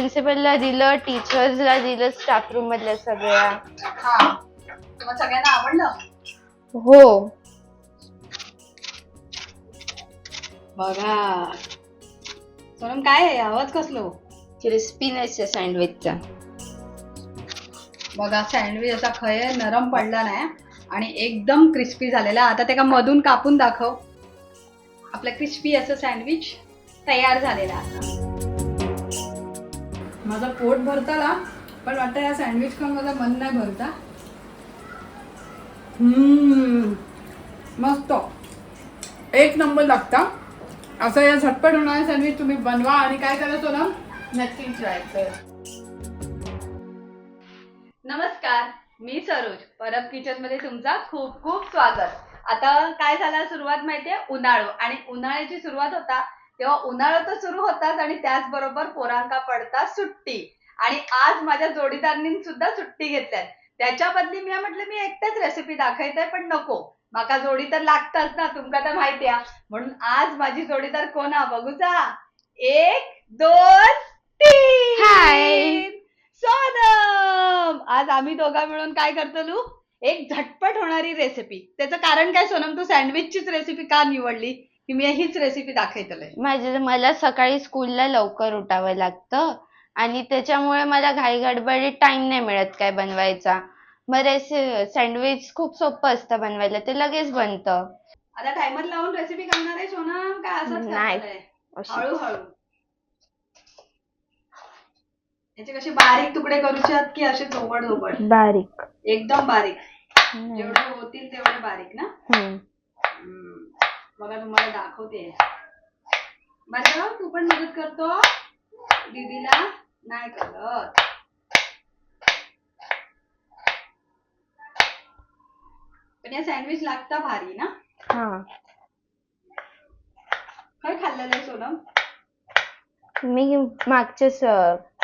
प्रिन्सिपलला दिलं टीचर्सला दिलं staff room मधल्या सगळ्या. हा. सगळ्यांना आवडलं? हो. बघा. सोनम काय आहे? आवाज कसलो? क्रिस्पीनेस आहे सँडविचचा. बघा सँडविच असा खय नरम पडला नाही आणि एकदम क्रिस्पी झालेला. आता ते का मधून कापून दाखव. आपलं क्रिस्पी असं सँडविच तयार झालेलं आहे. आता माझं पोट भरताला पण वाटतं या सँडविच खाऊन माझं मन नाही भरता. हम्म, मस्त. एक नंबर लागता. असं या झटपट होणारे सँडविच तुम्ही बनवा आणि काय करायचं ना नक्की ट्राय कर. नमस्कार मी सरोज. परब किचनमध्ये तुमचा खूप खूप स्वागत. आता काय झालं सुरुवात माहितीये? उन्हाळू. आणि उन्हाळ्याची सुरुवात होता तेव्हा उन्हाळा तर सुरू होताच आणि त्याचबरोबर पोरांका पडता सुट्टी. आणि आज माझ्या जोडीदारांनी सुद्धा सुट्टी घेतल्यात. त्याच्या बदली मी म्हटलं मी एकट्याच रेसिपी दाखवते पण नको. माका जोडी तर लागताच ना तुमका तर माहिती आहे. म्हणून आज माझी जोडीदार कोण हा बघूचा एक दोन तीन. सोनम! आज आम्ही दोघा मिळून काय करतो लू? एक झटपट होणारी रेसिपी त्याचं कारण काय सोनम? तू सँडविचचीच रेसिपी का निवडली? की मी हीच रेसिपी दाखवतलंय माझे मला सकाळी स्कूलला लवकर उठावं लागतं आणि त्याच्यामुळे मला घाई गडबडीत टाइम नाही मिळत काय बनवायचा मग रेसि सँडविच खूप सोपं असतं बनवायला ते लगेच बनतं आता टायमर लावून रेसिपी करणार आहे सोनम काय असंच नाही. करणार आहे? अशी. हळूहळू याचे कसे बारीक तुकडे करूचे आहेत की असे झोपड झोपड बारीक एकदम बारीक. जेवढे होतील तेवढे बारीक ना. हम्म. बघा तुम्हाला दाखवते. बरं तू पण मदत करतो. दीदीला नाही करत. पण या सँडविच लागता भारी ना? हा. काय खाल्लेलं आहे सोनम? मी मागच्याच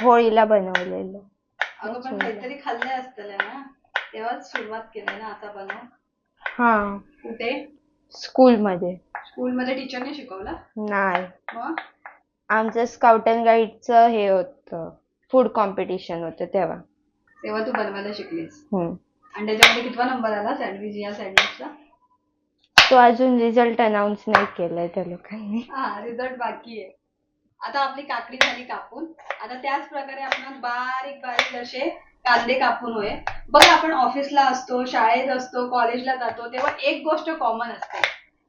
होळीला बनवलेलं. अगं पण काहीतरी खाल्ले असतले ना? तेव्हाच सुरुवात केली ना आता बनव हा. कुठे? स्कूलमध्ये. स्कूलमध्ये टीचरने शिकवलं? नाही. मग? आमचं स्काउट अँड गाईडचं हे होतं. फूड कॉम्पिटिशन होतं तेव्हा. तेव्हा तू बनवायला शिकलीस. हम्म. आणि त्याच्यामध्ये कितवा नंबर आला? सँडविच या सँडविचला तो अजून रिझल्ट अनाऊन्स नाही केलाय त्या लोकांनी. हा रिझल्ट बाकी आहे. आता आपली काकडी झाली कापून. आता त्याच प्रकारे आपण बारीक बारीक असे कांदे कापून होय. बघा आपण ऑफिसला असतो शाळेत असतो कॉलेजला जातो तेव्हा एक गोष्ट कॉमन असते.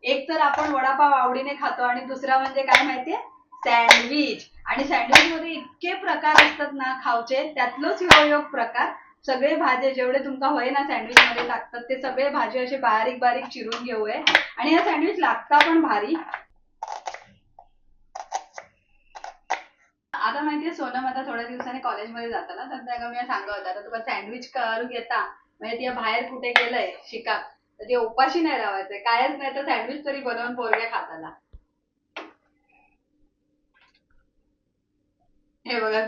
एक तर आपण वडापाव आवडीने खातो आणि दुसरा म्हणजे काय माहितीये? सँडविच आणि सँडविच मध्ये इतके प्रकार असतात ना खावचे त्यातलोच ह्यो प्रकार. सगळे भाज्या जेवढे तुमका होय ना सँडविच मध्ये लागतात ते सगळे भाजी असे बारीक बारीक चिरून घेऊये. आणि हा सँडविच लागता पण भारी. आता माहितीये सोनम आता थोड्या दिवसांनी कॉलेजमध्ये जाताना तर त्या मी सांगत होता आता तुला सँडविच करून घेता. म्हणजे ती बाहेर कुठे गेलंय शिका तर ते उपाशी नाही राहायचंय कायच नाही तर सँडविच तरी बनवून पोरग्या खाताला. हे बघा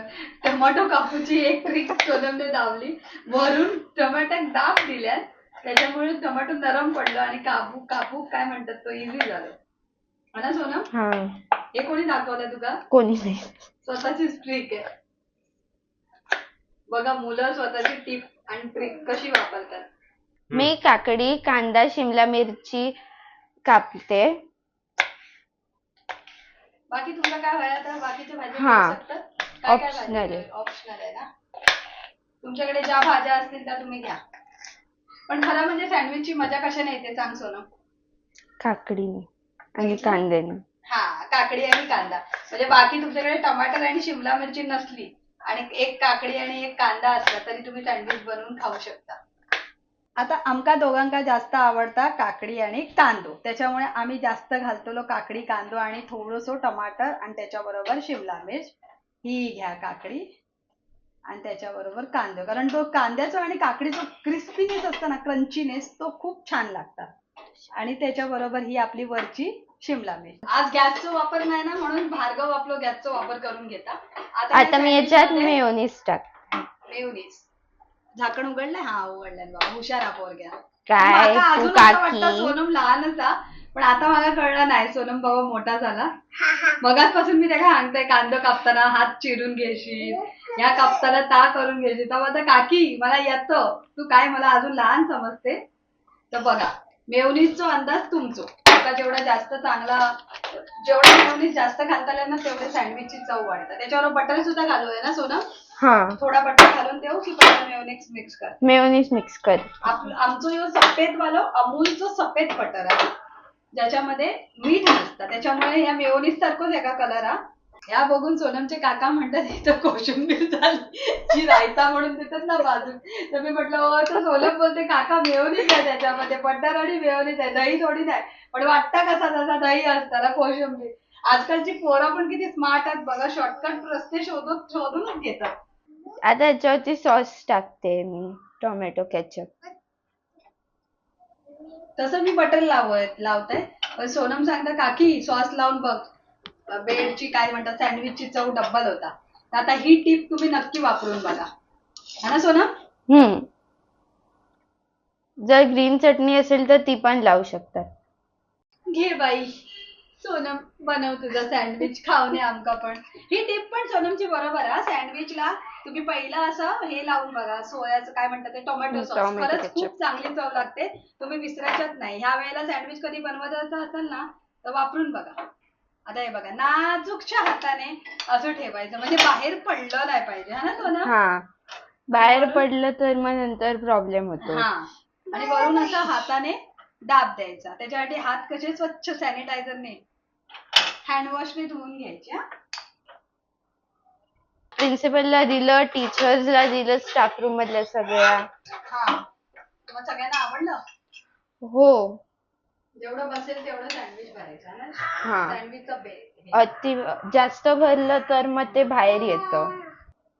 टोमॅटो कापूची एक ट्रिक सोनमने दावली वरून टोमॅटो दाब दिल्यात त्याच्यामुळे टोमॅटो नरम पडलं आणि कापू कापू काय म्हणतात तो इझी झालं. ना सोनम? हा कोणी दाखवलं तुका कोणी नाही. स्वतःचीच ट्रिक आहे. बघा मुलं स्वतःची टिप आणि ट्रिक कशी वापरतात. मी काकडी कांदा शिमला मिरची कापते. बाकी तुला काय व्हायला तर बाकीच्या भाज्या हा. काय Optional भाज्या आहे. ऑप्शनल आहे ना? तुमच्याकडे ज्या भाज्या असतील त्या तुम्ही घ्या. पण खरं म्हणजे सँडविचची मजा कशाने येते? सांग सोनम. काकडी आणि कांद्याने. काकडी आणि कांदा. म्हणजे बाकी तुमच्याकडे टमाटर आणि शिमला मिरची नसली आणि एक काकडी आणि एक कांदा असला तरी तुम्ही सँडविच बनवून खाऊ शकता. आता आमका दोघांका जास्त आवडता काकडी आणि कांदो. त्याच्यामुळे आम्ही जास्त घालतो काकडी कांदो आणि थोडंसं टमाटर आणि त्याच्याबरोबर शिमला मिर्च. ही घ्या काकडी आणि त्याच्याबरोबर कांदो. कारण तो कांद्याचा आणि काकडीचा क्रिस्पीनेस असतो ना क्रंचीनेस तो खूप छान लागतात आणि त्याच्याबरोबर ही आपली वरची शिमला मिर्च. आज गॅसचा वापर नाही ना म्हणून भार्गव आपलं गॅसचा वापर करून घेता. आता मी याच्यात मेयोनीज टाक. मेयोनीज. झाकण उघडलंय? हा उघडलंय बाबा हुशार हा पोरग्या. काय? तू काकी. सोनम लहानच पण आता मला कळलं नाही. सोनम बाबा मोठा झाला. मगाचपासून मी त्याला सांगते कांदा कापताना हात चिरून घेशील. या कापताना ता करून घेशील. तर आता काकी मला येतं. तू काय मला अजून लहान समजते? तर बघा मेवनीजचा अंदाज तुमचो. आता जेवढा जास्त चांगला जेवढा मेवनीज जास्त घालता येईल ना तेवढे सँडविचची चव वाढतात. त्याच्यावर बटर सुद्धा घालूया ना सोनम? हा. थोडा बटर घालून देऊ की पहिला मेयोनीज मिक्स कर? मेयोनीज मिक्स कर. आप- आमचं यो सफेद वालो अमूलचं सफेद बटर आहे. ज्याच्यामध्ये मीठ नसतं. त्याच्यामुळे या मेयोनीज सारखंच एका कलर हा. या बघून सोनमचे काका म्हणतात इथं कोशिंबीर झाली. जी रायता म्हणून देतात ना बाजू तर मी म्हटलं हो तर सोनम बोलते काका मेयोनीज आहे त्याच्यामध्ये बटर आणि मेयोनीज आहे दही थोडी नाही पण वाटतं कसा तसा दही असतं ना कोशिंबीर. आजकालची पोरं पण किती स्मार्ट आहेत बघा शॉर्टकट रस्ते शोधून शोधूनच घेतात. आता याच्यावरती सॉस टाकते मी टोमॅटो केचप तसं मी बटर लावत लावते. पण सोनम सांगता काकी सॉस लावून बघ. ब्रेडची काय म्हणतात सँडविचची चव डब्बल होता. तर आता ही टीप तुम्ही नक्की वापरून बघा. है ना सोनम हम्म. जर ग्रीन चटणी असेल तर ती पण लावू शकतात. घे बाई. सोनम बनव तुझं सँडविच ये आमका पण. ही टीप पण सोनमची बरोबर आहे सँडविचला तुम्ही पहिला असं हे लावून बघा. सोयाचं काय म्हणतात ते टोमॅटो सॉस. खरंच ketchup. खूप चांगली चव लागते. तुम्ही विसरायच्याच नाही. ह्या वेळेला सँडविच कधी बनवायचं असेल ना तर वापरून बघा. आता हे बघा नाजूकच्या हाताने असं ठेवायचं म्हणजे बाहेर पडलं नाही पाहिजे. हा ना सोनम हा. बाहेर पडलं तर मग नंतर प्रॉब्लेम होतो. हा. आणि वरून असं हाताने दाब द्यायचा. त्याच्यासाठी हात कसे स्वच्छ सॅनिटायझरने हँडवॉशने धुवून घ्यायचे हा. प्रिन्सिपलला दिलं टीचर्सला दिलं स्टाफ रूम मधल्या सगळ्या. हा. मग सगळ्यांना आवडलं? हो. जेवढं बसेल तेवढं सँडविच भरायचं ना? हा. सँडविचचा अति जास्त भरलं तर मग ते बाहेर येतं.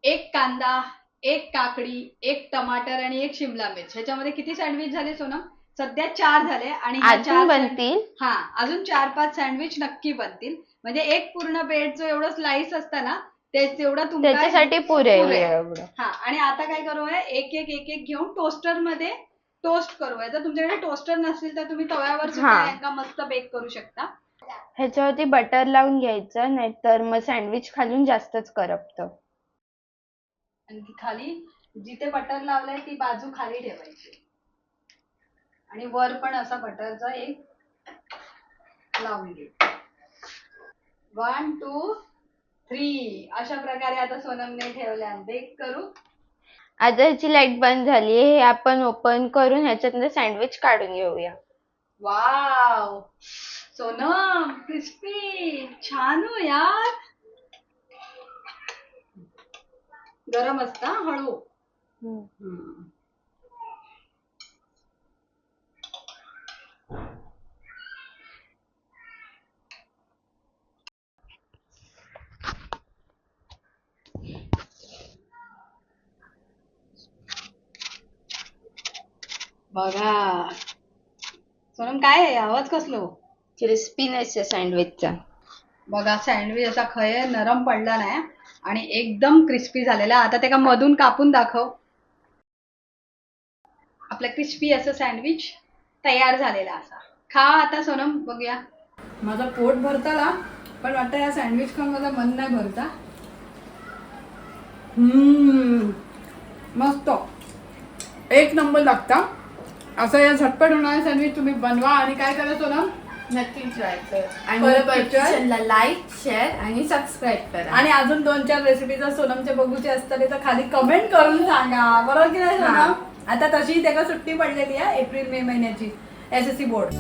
एक कांदा एक काकडी एक टमाटर आणि एक शिमला मिर्च. ह्याच्यामध्ये किती सँडविच झाले सोनम? सध्या चार झाले आणि ह्या अजून चार बनतील? हा अजून चार पाच सँडविच नक्की बनतील. म्हणजे एक पूर्ण ब्रेडचं एवढं स्लाइस असतं ना ते तेवढं तुमका त्याच्यासाठी. एवढं. हा आणि आता काय करूया? एक एक एक एक घेऊन टोस्टरमध्ये टोस्ट करूया जर तुमच्याकडे टोस्टर नसेल तर तुम्ही तव्यावर सुद्धा हा. मस्त बेक करू शकता. ह्याच्यावरती बटर लावून घ्यायचं नाहीतर मग सँडविच खालून जास्तच करपतं. आणि ती खाली जिथे बटर लावलंय ती बाजू खाली ठेवायची. आणि वर पण असा बटरचा एक लावून घे. वन टू थ्री अशा प्रकारे आता सोनमने ठेवल्या. बेक करू. आता ह्याची लाइट बंद झाली हे आपण ओपन करून ह्याच्यातलं सँडविच काढून घेऊया. वाव! सोनम क्रिस्पी छान हो यार! गरम असता हळू. बघा. सोनम काय आहे? आवाज कसलो? क्रिस्पीनेस आहे सँडविचचा बघा सँडविच असा खय नरम पडला नाही आणि एकदम क्रिस्पी झालेला. आता त्याला मधून कापून दाखव. आपलं क्रिस्पी असं सँडविच तयार झालेला असा. खा आता सोनम बघूया. माझं पोट भरताला पण वाटतं या सँडविच खाऊन माझं मन नाही भरता. हम्म मस्त. एक नंबर लागता. असं या झटपट होणारे सँडविच तुम्ही बनवा आणि काय करा सोनम नक्की ट्राय कर. आणि लाईक शेअर आणि सबस्क्राईब करा. आणि अजून दोन चार रेसिपी जर सोनमचे बघूचे असतात तर खाली कमेंट करून सांगा. बरोबर की नाही सोनम? आता तशी त्याला सुट्टी पडलेली आहे एप्रिल मे महिन्याची. S S C board